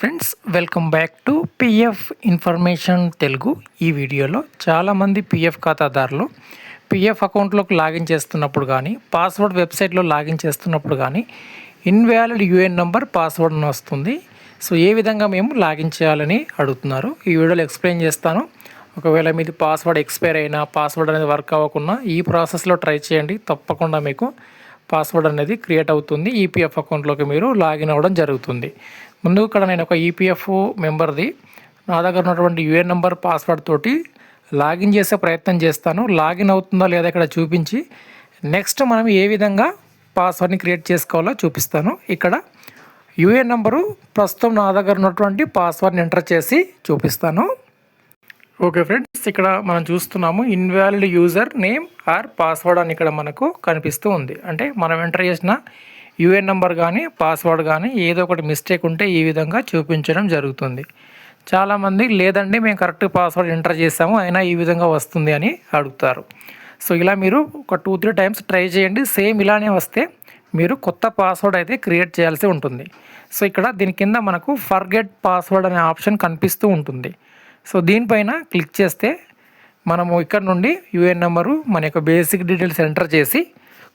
Friends welcome back to PF information Telugu ఈ వీడియోలో చాలామంది పిఎఫ్ ఖాతాదారులు పిఎఫ్ అకౌంట్లోకి లాగిన్ చేస్తున్నప్పుడు కానీ పాస్వర్డ్ వెబ్సైట్లో లాగిన్ చేస్తున్నప్పుడు కానీ ఇన్వాలిడ్ యూఎన్ నెంబర్ పాస్వర్డ్ వస్తుంది. సో ఏ విధంగా మేము లాగిన్ చేయాలని అడుగుతున్నారు ఈ వీడియోలో ఎక్స్ప్లెయిన్ చేస్తాను. ఒకవేళ మీది పాస్వర్డ్ ఎక్స్పైర్ అయినా పాస్వర్డ్ అనేది వర్క్ అవ్వకుండా ఈ ప్రాసెస్లో ట్రై చేయండి. తప్పకుండా మీకు పాస్వర్డ్ అనేది క్రియేట్ అవుతుంది. ఈపీఎఫ్ అకౌంట్లోకి మీరు లాగిన్ అవ్వడం జరుగుతుంది. ముందు ఇక్కడ నేను ఒక ఈపీఎఫ్ మెంబర్ది నా దగ్గర ఉన్నటువంటి యూఏఎన్ నెంబర్ పాస్వర్డ్ తోటి లాగిన్ చేసే ప్రయత్నం చేస్తాను. లాగిన్ అవుతుందా లేదా ఇక్కడ చూపించి నెక్స్ట్ మనం ఏ విధంగా పాస్వర్డ్ని క్రియేట్ చేసుకోవాలో చూపిస్తాను. ఇక్కడ యూఏఎన్ నెంబరు ప్రస్తుతం నా దగ్గర ఉన్నటువంటి పాస్వర్డ్ని ఎంటర్ చేసి చూపిస్తాను. ఓకే ఫ్రెండ్స్ ఇక్కడ మనం చూస్తున్నాము invalid user name or password అని ఇక్కడ మనకు కనిపిస్తూ ఉంది. అంటే మనం ఎంటర్ చేసిన యూఏఎన్ నెంబర్ కానీ పాస్వర్డ్ కానీ ఏదో ఒకటి మిస్టేక్ ఉంటే ఈ విధంగా చూపించడం జరుగుతుంది. చాలామంది లేదండి మేము కరెక్ట్ పాస్వర్డ్ ఎంటర్ చేసాము అయినా ఈ విధంగా వస్తుంది అని అడుగుతారు. సో ఇలా మీరు ఒక టూ త్రీ టైమ్స్ ట్రై చేయండి. సేమ్ ఇలానే వస్తే మీరు కొత్త పాస్వర్డ్ అయితే క్రియేట్ చేయాల్సి ఉంటుంది. సో ఇక్కడ దీని కింద మనకు ఫర్గెట్ పాస్వర్డ్ అనే ఆప్షన్ కనిపిస్తూ ఉంటుంది. సో దీనిపైన క్లిక్ చేస్తే మనము ఇక్కడ నుండి యూఏఎన్ నెంబరు మన యొక్క బేసిక్ డీటెయిల్స్ ఎంటర్ చేసి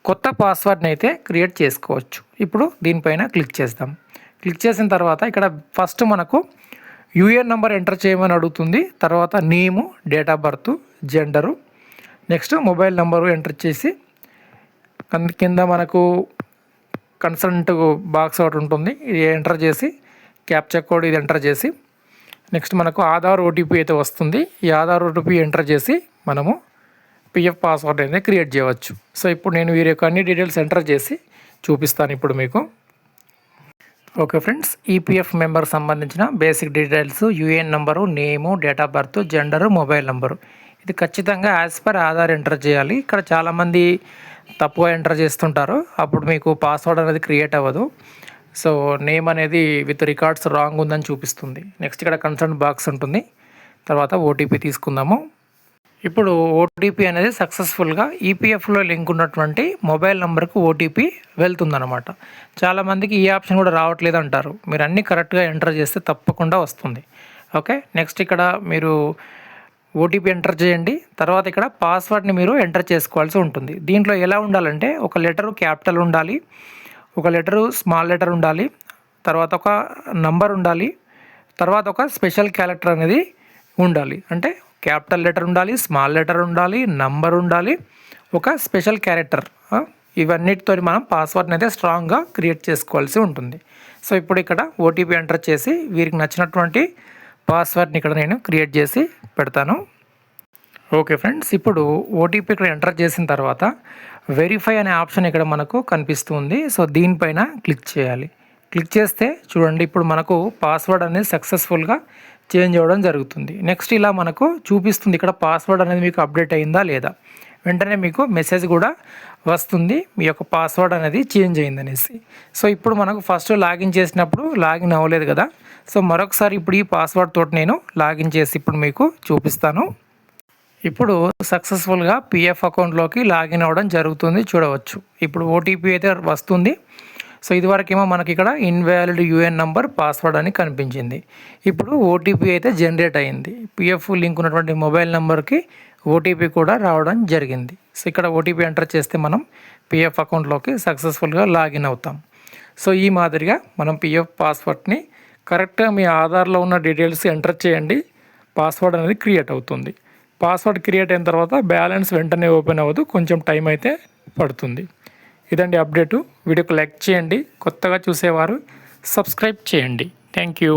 కొత్త పాస్వర్డ్ని అయితే క్రియేట్ చేసుకోవచ్చు. ఇప్పుడు దీనిపైన క్లిక్ చేస్తాం క్లిక్ చేసిన తర్వాత ఇక్కడ ఫస్ట్ మనకు యూఏఎన్ నెంబర్ ఎంటర్ చేయమని అడుగుతుంది. తర్వాత name date of birth gender. Next mobile number enter చేసి కింద మనకు కన్సల్ట్ బాక్స్ ఒకటి ఉంటుంది. ఇది ఎంటర్ చేసి క్యాప్చర్ కోడ్ ఇది ఎంటర్ చేసి నెక్స్ట్ మనకు ఆధార్ ఓటీపీ అయితే వస్తుంది. ఈ ఆధార్ ఓటీపీ ఎంటర్ చేసి మనము పిఎఫ్ పాస్వర్డ్ అనేది క్రియేట్ చేయవచ్చు. సో ఇప్పుడు నేను వీరి యొక్క అన్ని డీటెయిల్స్ ఎంటర్ చేసి చూపిస్తాను ఇప్పుడు మీకు. ఓకే ఫ్రెండ్స్ ఈపీఎఫ్ మెంబర్ సంబంధించిన basic details UAN number name date of birth gender mobile number ఇది ఖచ్చితంగా యాజ్ పర్ ఆధార్ ఎంటర్ చేయాలి. ఇక్కడ చాలామంది తప్పుగా ఎంటర్ చేస్తుంటారు. అప్పుడు మీకు పాస్వర్డ్ అనేది క్రియేట్ అవ్వదు. సో నేమ్ అనేది విత్ రికార్డ్స్ రాంగ్ ఉందని చూపిస్తుంది. నెక్స్ట్ ఇక్కడ కన్సర్న్ బాక్స్ ఉంటుంది. తర్వాత ఓటీపీ తీసుకుందాము. ఇప్పుడు ఓటీపీ అనేది సక్సెస్ఫుల్గా ఈపీఎఫ్లో లింక్ ఉన్నటువంటి మొబైల్ నెంబర్కి ఓటీపీ వెళ్తుందన్నమాట. చాలామందికి ఈ ఆప్షన్ కూడా రావట్లేదు అంటారు. మీరు అన్నీ కరెక్ట్గా ఎంటర్ చేస్తే తప్పకుండా వస్తుంది. ఓకే? నెక్స్ట్ ఇక్కడ మీరు ఓటీపీ ఎంటర్ చేయండి. తర్వాత ఇక్కడ పాస్వర్డ్ని మీరు ఎంటర్ చేసుకోవాల్సి ఉంటుంది. దీంట్లో ఎలా ఉండాలంటే ఒక లెటరు క్యాపిటల్ ఉండాలి. ఒక లెటరు స్మాల్ లెటర్ ఉండాలి. తర్వాత ఒక నంబర్ ఉండాలి. తర్వాత ఒక స్పెషల్ క్యారెక్టర్ అనేది ఉండాలి. అంటే క్యాపిటల్ లెటర్ ఉండాలి స్మాల్ లెటర్ ఉండాలి నంబర్ ఉండాలి ఒక స్పెషల్ క్యారెక్టర్. ఇవన్నిటితో మనం పాస్వర్డ్ని అయితే స్ట్రాంగ్గా క్రియేట్ చేసుకోవాల్సి ఉంటుంది. సో ఇప్పుడు ఇక్కడ ఓటీపీ ఎంటర్ చేసి వీరికి నచ్చినటువంటి పాస్వర్డ్ని ఇక్కడ నేను క్రియేట్ చేసి పెడతాను. ఓకే ఫ్రెండ్స్ ఇప్పుడు ఓటీపీ ఇక్కడ ఎంటర్ చేసిన తర్వాత వెరిఫై అనే ఆప్షన్ ఇక్కడ మనకు కనిపిస్తుంది. సో దీనిపైన క్లిక్ చేయాలి. క్లిక్ చేస్తే చూడండి ఇప్పుడు మనకు పాస్వర్డ్ అనేది సక్సెస్ఫుల్గా చేంజ్ అవ్వడం జరుగుతుంది. నెక్స్ట్ ఇలా మనకు చూపిస్తుంది ఇక్కడ పాస్వర్డ్ అనేది మీకు అప్డేట్ అయిందా లేదా. వెంటనే మీకు మెసేజ్ కూడా వస్తుంది మీ యొక్క పాస్వర్డ్ అనేది చేంజ్ అయిందనేసి సో ఇప్పుడు మనకు ఫస్ట్ లాగిన్ చేసినప్పుడు లాగిన్ అవ్వలేదు కదా. సో మరొకసారి ఇప్పుడు ఈ పాస్వర్డ్ తోటి నేను లాగిన్ చేసి ఇప్పుడు మీకు చూపిస్తాను. ఇప్పుడు సక్సెస్ఫుల్గా పిఎఫ్ అకౌంట్లోకి లాగిన్ అవ్వడం జరుగుతుంది చూడవచ్చు. ఇప్పుడు ఓటీపీ అయితే వస్తుంది. సో ఇదివరకేమో మనకి ఇక్కడ ఇన్వాలిడ్ యూఎన్ నంబర్ పాస్వర్డ్ అని కనిపించింది. ఇప్పుడు ఓటీపీ అయితే జనరేట్ అయింది. పిఎఫ్ లింక్ ఉన్నటువంటి మొబైల్ నెంబర్కి ఓటీపీ కూడా రావడం జరిగింది. సో ఇక్కడ ఓటీపీ ఎంటర్ చేస్తే మనం పిఎఫ్ అకౌంట్లోకి సక్సెస్ఫుల్గా లాగిన్ అవుతాం. సో ఈ మాదిరిగా మనం పిఎఫ్ పాస్వర్డ్ని కరెక్ట్గా మీ ఆధార్లో ఉన్న డీటెయిల్స్ ఎంటర్ చేయండి. పాస్వర్డ్ అనేది క్రియేట్ అవుతుంది. పాస్వర్డ్ క్రియేట్ అయిన తర్వాత బ్యాలెన్స్ వెంటనే ఓపెన్ అవ్వదు. కొంచెం టైం అయితే పడుతుంది. ఇదండి అప్డేటు. వీడియోకి లైక్ చేయండి. కొత్తగా చూసేవారు సబ్స్క్రైబ్ చేయండి. Thank you.